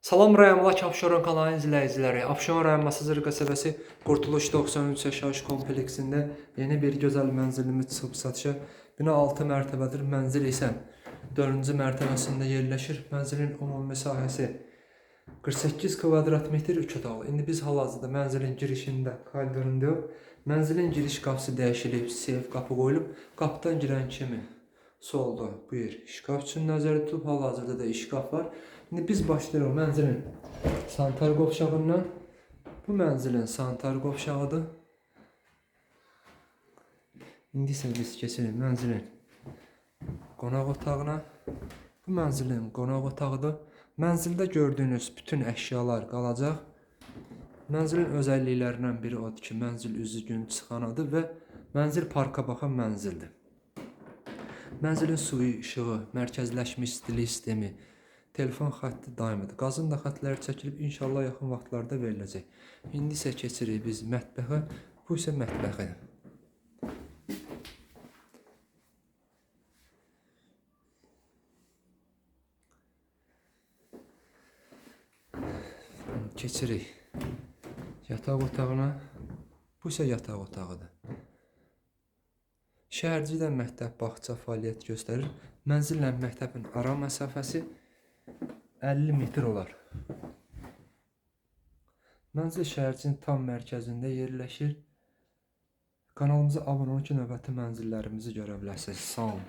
Salam rayonlar Abşeron kanalı izləyiciləri. Abşeron rayon Masazır qəsəbəsi Qurtuluş 93 yaşayış kompleksində yeni bir gözəl mənzilimiz çıxıb satışa. Bina 6 mərtəbədir. Mənzil isə 4-cü mərtəbəsində yerləşir. Mənzilin ümumi sahəsi 48 kvadrat metr 3 otaqlı. İndi biz hal-hazırda mənzilin girişində koridorundayıq. Mənzilin giriş qapısı dəyişilib, seyf qapı qoyulub. Qapıdan girən kimi solda bu yer şkaf üçün nəzərdə tutulub. Hal-hazırda da şkaf var. İndi biz başlayırıq mənzilin sanitar qovşağından. Bu mənzilin sanitar qovşağıdır. İndi isə biz keçirik mənzilin qonaq otağına. Bu mənzilin qonaq otağıdır. Mənzildə gördüyünüz bütün əşyalar qalacaq. Mənzilin özəlliklərindən biri odur ki, mənzil üzü gün çıxanadır və mənzil parka baxan mənzildir. Mənzilin suyu, işığı, mərkəzləşmiş stili sistemi, telefon xətti daimidir. Qazın da xətləri çəkilib inşallah yaxın vaxtlarda veriləcək. İndi isə keçirik biz mətbəxə. Bu isə mətbəxi. Keçirik yataq otağına. Bu isə yataq otağıdır. Şəhərcidə məktəb bağça fəaliyyət göstərir. Mənzillə məktəbin ara məsafəsi 50 metr olar. Mənzil şəhərcinin tam mərkəzində yerləşir. Kanalımıza abunə olun ki, növbəti mənzillərimizi görə biləsiniz. Sağ olun.